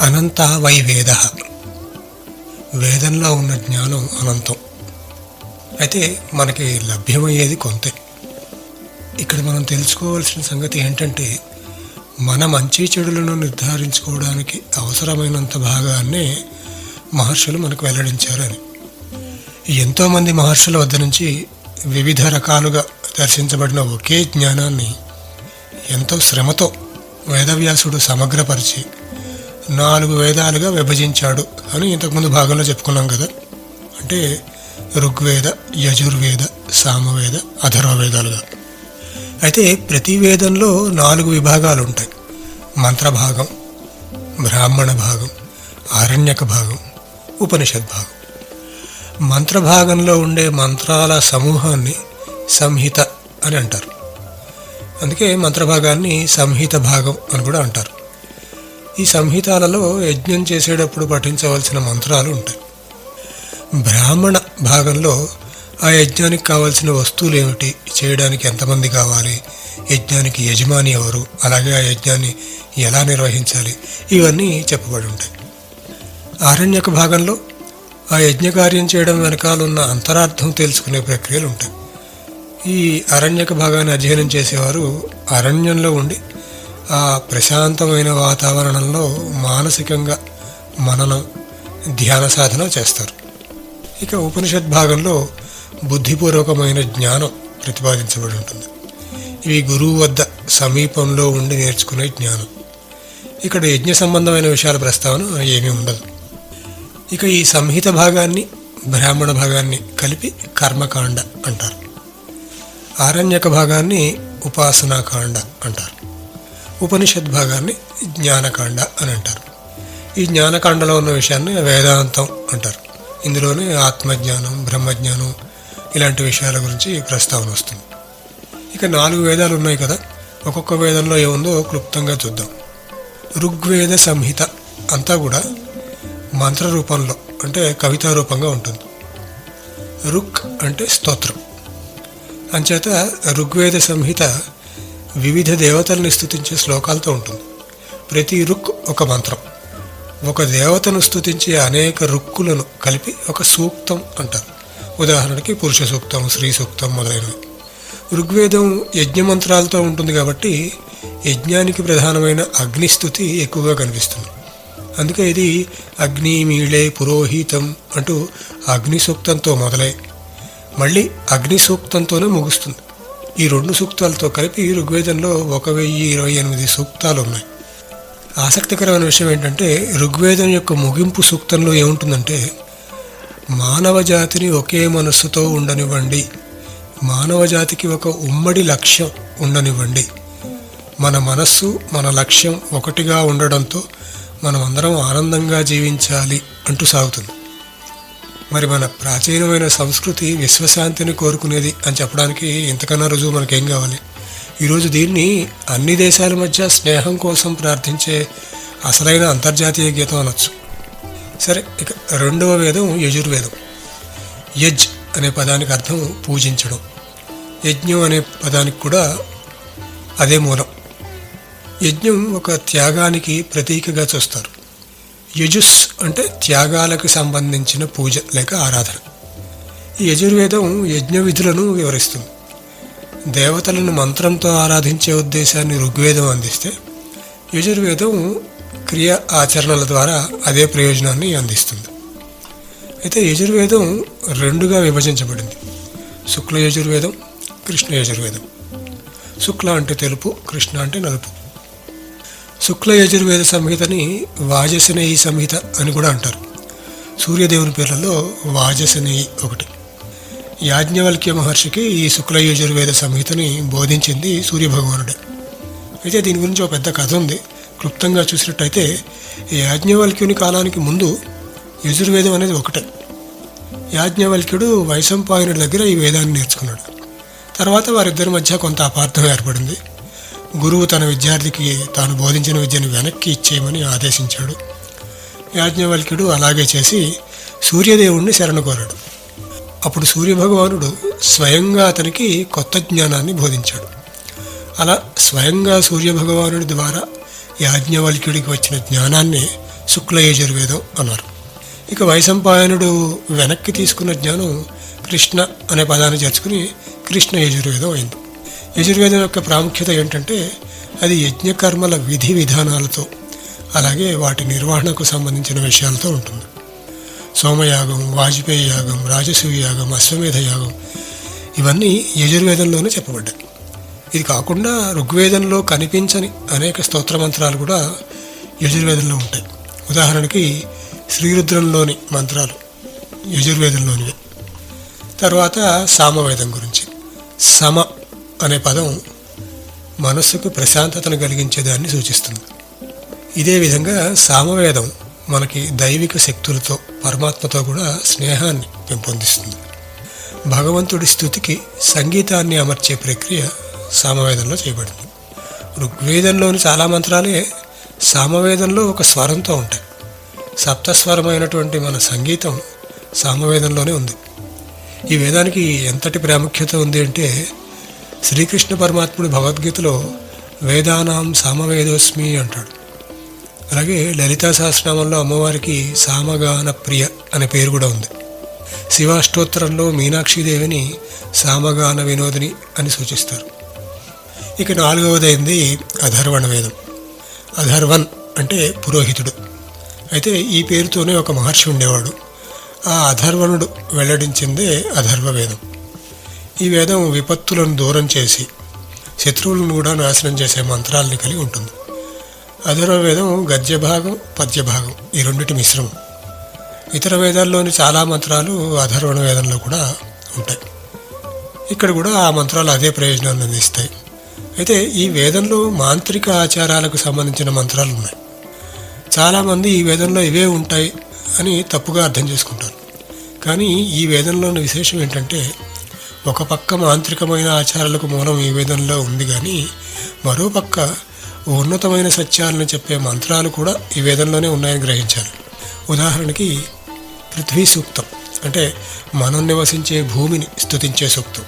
అనంత why వేద. వేదంలో ఉన్న జ్ఞానం అనంతం. అయితే మనకి లభ్యమయ్యేది కొంతే. ఇక్కడ మనం తెలుసుకోవాల్సిన సంగతి ఏంటంటే మన మంచి చెడులను నిర్ధారించుకోవడానికి అవసరమైనంత భాగాన్నే మహర్షులు మనకు వెల్లడించారని. ఎంతోమంది మహర్షుల వద్ద నుంచి వివిధ రకాలుగా దర్శించబడిన ఒకే జ్ఞానాన్ని ఎంతో శ్రమతో వేదవ్యాసుడు సమగ్రపరిచి నాలుగు వేదాలుగా విభజించాడు అని ఇంతకుముందు భాగంలో చెప్పుకున్నాం కదా. అంటే ఋగ్వేద యజుర్వేద సామవేద అధర్వవేదాలుగా అయితే ప్రతి వేదంలో నాలుగు విభాగాలు ఉంటాయి. మంత్రభాగం బ్రాహ్మణ భాగం ఆరణ్యక భాగం ఉపనిషద్ భాగం. మంత్రభాగంలో ఉండే మంత్రాల సమూహాన్ని సంహిత అని అంటారు. అందుకే మంత్రభాగాన్ని సంహిత భాగం అని కూడా అంటారు. ఈ సంహితాలలో యజ్ఞం చేసేటప్పుడు పఠించవలసిన మంత్రాలు ఉంటాయి. బ్రాహ్మణ భాగంలో ఆ యజ్ఞానికి కావాల్సిన వస్తువులు ఏమిటి చేయడానికి ఎంతమంది కావాలి? యజ్ఞానికి యజమాని ఎవరు? అలాగే ఆ యజ్ఞాన్ని ఎలా నిర్వహించాలి? ఇవన్నీ చెప్పబడి ఉంటాయి. ఆరణ్యక భాగంలో ఆ యజ్ఞ కార్యం చేయడం వెనకాల ఉన్న అంతరార్థం తెలుసుకునే ప్రక్రియలు ఉంటాయి. ఈ అరణ్యక భాగాన్ని అధ్యయనం చేసేవారు అరణ్యంలో ఉండి ఆ ప్రశాంతమైన వాతావరణంలో మానసికంగా మననం ధ్యాన సాధన చేస్తారు. ఇక ఉపనిషత్ భాగంలో బుద్ధిపూర్వకమైన జ్ఞానం ప్రతిపాదించబడి ఉంటుంది. ఇవి గురువు వద్ద సమీపంలో ఉండి నేర్చుకునే జ్ఞానం. ఇక్కడ యజ్ఞ సంబంధమైన విషయాల ప్రస్తావన ఏమీ ఉండదు. ఇక ఈ సంహిత భాగాన్ని బ్రాహ్మణ భాగాన్ని కలిపి కర్మకాండ అంటారు. ఆరణ్యక భాగాన్ని ఉపాసనాకాండ అంటారు. ఉపనిషద్ భాగాన్ని జ్ఞానకాండ అని అంటారు. ఈ జ్ఞానకాండలో ఉన్న విషయాన్ని వేదాంతం అంటారు. ఇందులోనే ఆత్మజ్ఞానం బ్రహ్మజ్ఞానం ఇలాంటి విషయాల గురించి ప్రస్తావన వస్తుంది. ఇక నాలుగు వేదాలు ఉన్నాయి కదా ఒక్కొక్క వేదంలో ఏముందో క్లుప్తంగా చూద్దాం. ఋగ్వేద సంహిత అంతా కూడా మంత్ర రూపంలో అంటే కవితా రూపంగా ఉంటుంది. రుక్ అంటే స్తోత్రం. అంచేత ఋగ్వేద సంహిత వివిధ దేవతల్ని స్థుతించే శ్లోకాలతో ఉంటుంది. ప్రతి రుక్ ఒక మంత్రం. ఒక దేవతను స్థుతించే అనేక రుక్కులను కలిపి ఒక సూక్తం అంటారు. ఉదాహరణకి పురుష సూక్తం స్త్రీ సూక్తం మొదలైనవి. ఋగ్వేదం యజ్ఞమంత్రాలతో ఉంటుంది కాబట్టి యజ్ఞానికి ప్రధానమైన అగ్నిస్థుతి ఎక్కువగా కనిపిస్తుంది. అందుకే ఇది అగ్ని మీళే పురోహితం అంటూ అగ్ని సూక్తంతో మొదలై మళ్ళీ అగ్ని సూక్తంతోనే ముగుస్తుంది. ఈ రెండు సూక్తాలతో కలిపి ఋగ్వేదంలో ఒక వెయ్యి ఇరవై ఎనిమిది సూక్తాలు ఉన్నాయి ఆసక్తికరమైన విషయం ఏంటంటే ఋగ్వేదం యొక్క ముగింపు సూక్తంలో ఏముంటుందంటే మానవ జాతిని ఒకే మనస్సుతో ఉండనివ్వండి. మానవ జాతికి ఒక ఉమ్మడి లక్ష్యం ఉండనివ్వండి. మన మనస్సు మన లక్ష్యం ఒకటిగా ఉండడంతో మనం అందరం ఆనందంగా జీవించాలి అంటూ సాగుతుంది. మరి మన ప్రాచీనమైన సంస్కృతి విశ్వశాంతిని కోరుకునేది అని చెప్పడానికి ఇంతకన్నా రుజువు మనకేం కావాలి? ఈరోజు దీన్ని అన్ని దేశాల మధ్య స్నేహం కోసం ప్రార్థించే అసలైన అంతర్జాతీయ గీతం అనొచ్చు. సరే ఇక రెండవ వేదం యజుర్వేదం. యజ్ అనే పదానికి అర్థం పూజించడం. యజ్ఞం అనే పదానికి కూడా అదే మూలం. యజ్ఞం ఒక త్యాగానికి ప్రతీకగా చూస్తారు. యజుస్ అంటే త్యాగాలకు సంబంధించిన పూజ లేక ఆరాధన. ఈ యజుర్వేదం యజ్ఞ విధులను వివరిస్తుంది. దేవతలను మంత్రంతో ఆరాధించే ఉద్దేశాన్ని ఋగ్వేదం అందిస్తే యజుర్వేదం క్రియ ఆచరణల ద్వారా అదే ప్రయోజనాన్ని అందిస్తుంది. అయితే యజుర్వేదం రెండుగా విభజించబడింది. శుక్ల యజుర్వేదం కృష్ణ యజుర్వేదం. శుక్ల అంటే తెలుపు కృష్ణ అంటే నలుపు. శుక్ల యజుర్వేద సంహితని వాజసనేయి సంహిత అని కూడా అంటారు. సూర్యదేవుని పేర్లలో వాజసనేయి ఒకటి. యాజ్ఞవల్క్య మహర్షికి ఈ శుక్ల యజుర్వేద సంహితని బోధించింది సూర్యభగవానుడే. అయితే దీని గురించి ఒక పెద్ద కథ ఉంది. క్లుప్తంగా చూసినట్టయితే యాజ్ఞవల్క్యుని కాలానికి ముందు యజుర్వేదం అనేది ఒకటే. యాజ్ఞవల్క్యుడు వైశంపాయనుడి దగ్గర ఈ వేదాన్ని నేర్చుకున్నాడు. తర్వాత వారిద్దరి మధ్య కొంత అపార్థం ఏర్పడింది. గురువు తన విద్యార్థికి తాను బోధించిన విద్యను వెనక్కి ఇచ్చేయమని ఆదేశించాడు. యాజ్ఞవల్క్యుడు అలాగే చేసి సూర్యదేవుణ్ణి శరణు కోరాడు. అప్పుడు సూర్యభగవానుడు స్వయంగా అతనికి కొత్త జ్ఞానాన్ని బోధించాడు. అలా స్వయంగా సూర్యభగవానుడి ద్వారా యాజ్ఞవల్క్యుడికి వచ్చిన జ్ఞానాన్ని శుక్ల యజుర్వేదం అన్నారు. ఇక వైశంపాయనుడు వెనక్కి తీసుకున్న జ్ఞానం కృష్ణ అనే పదాన్ని చేర్చుకుని కృష్ణ యజుర్వేదం అయింది. యజుర్వేదం యొక్క ప్రాముఖ్యత ఏంటంటే అది యజ్ఞకర్మల విధి విధానాలతో అలాగే వాటి నిర్వహణకు సంబంధించిన విషయాలతో ఉంటుంది. సోమయాగం వాజ్పేయి యాగం రాజసూయ యాగం అశ్వమేధ యాగం ఇవన్నీ యజుర్వేదంలోనే చెప్పబడ్డాయి. ఇది కాకుండా ఋగ్వేదంలో కనిపించని అనేక స్తోత్ర మంత్రాలు కూడా యజుర్వేదంలో ఉంటాయి. ఉదాహరణకి శ్రీరుద్రంలోని మంత్రాలు యజుర్వేదంలోనివి. తర్వాత సామవేదం గురించి. సమ అనే పదం మనస్సుకు ప్రశాంతతను కలిగించేదాన్ని సూచిస్తుంది. ఇదే విధంగా సామవేదం మనకి దైవిక శక్తులతో పరమాత్మతో కూడా స్నేహాన్ని పెంపొందిస్తుంది. భగవంతుడి స్థుతికి సంగీతాన్ని అమర్చే ప్రక్రియ సామవేదంలో చేయబడింది. ఋగ్వేదంలోని చాలా మంత్రాలే సామవేదంలో ఒక స్వరంతో ఉంటాయి. సప్తస్వరమైనటువంటి మన సంగీతం సామవేదంలోనే ఉంది. ఈ వేదానికి ఎంతటి ప్రాముఖ్యత ఉంది అంటే శ్రీకృష్ణ పరమాత్ముడు భగవద్గీతలో వేదానాం సామవేదోస్మి అంటాడు. అలాగే లలితా సహస్రనామంలో అమ్మవారికి సామగాన ప్రియ అనే పేరు కూడా ఉంది. శివాష్టోత్తరంలో మీనాక్షిదేవిని సామగాన వినోదిని అని సూచిస్తారు. ఇక నాలుగవదైంది అధర్వణ వేదం. అధర్వన్ అంటే పురోహితుడు. అయితే ఈ పేరుతోనే ఒక మహర్షి ఉండేవాడు. ఆ అధర్వణుడు వెల్లడించిందే అధర్వ వేదం. ఈ వేదం విపత్తులను దూరం చేసి శత్రువులను కూడా నాశనం చేసే మంత్రాలను కలిగి ఉంటుంది. అధర్వ వేదం గద్య భాగం పద్య భాగం ఈ రెండింటి మిశ్రమం. ఇతర వేదాల్లోని చాలా మంత్రాలు అధర్వణ వేదంలో కూడా ఉంటాయి. ఇక్కడ కూడా ఆ మంత్రాలు అదే ప్రయోజనాన్ని అందిస్తాయి. అయితే ఈ వేదంలో మాంత్రిక ఆచారాలకు సంబంధించిన మంత్రాలు ఉన్నాయి. చాలామంది ఈ వేదంలో ఇవే ఉంటాయి అని తప్పుగా అర్థం చేసుకుంటారు. కానీ ఈ వేదంలోని విశేషం ఏంటంటే ఒక పక్క మాంత్రికమైన ఆచారాలకు మూలం ఈ వేదంలో ఉంది కానీ మరో పక్క ఉన్నతమైన సత్యాలను చెప్పే మంత్రాలు కూడా ఈ వేదంలోనే ఉన్నాయని గ్రహించాలి. ఉదాహరణకి పృథ్వీ సూక్తం అంటే మనం నివసించే భూమిని స్థుతించే సూక్తం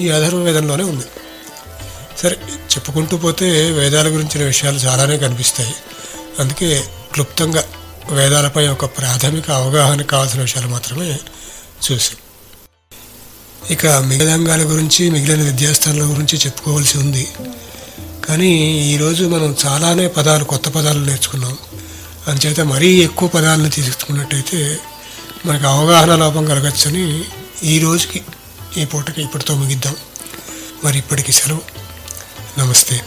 ఈ అధర్వ వేదంలోనే ఉంది. సరే చెప్పుకుంటూ పోతే వేదాల గురించిన విషయాలు చాలానే కనిపిస్తాయి. అందుకే క్లుప్తంగా వేదాలపై ఒక ప్రాథమిక అవగాహన కావాల్సిన విషయాలు మాత్రమే చూసాం ఇక మిగతా అంగాల గురించి మిగిలిన విద్యాస్థానాల గురించి చెప్పుకోవాల్సి ఉంది. కానీ ఈరోజు మనం చాలానే పదాలు కొత్త పదాలు నేర్చుకున్నాం. అందుచేత మరీ ఎక్కువ పదాలను తీసుకున్నట్టయితే మనకు అవగాహన లోపం కలగచ్చని ఈ రోజుకి ఈ పూటకి ఇప్పటితో ముగిద్దాం. మరి ఇప్పటికి సెలవు. నమస్తే.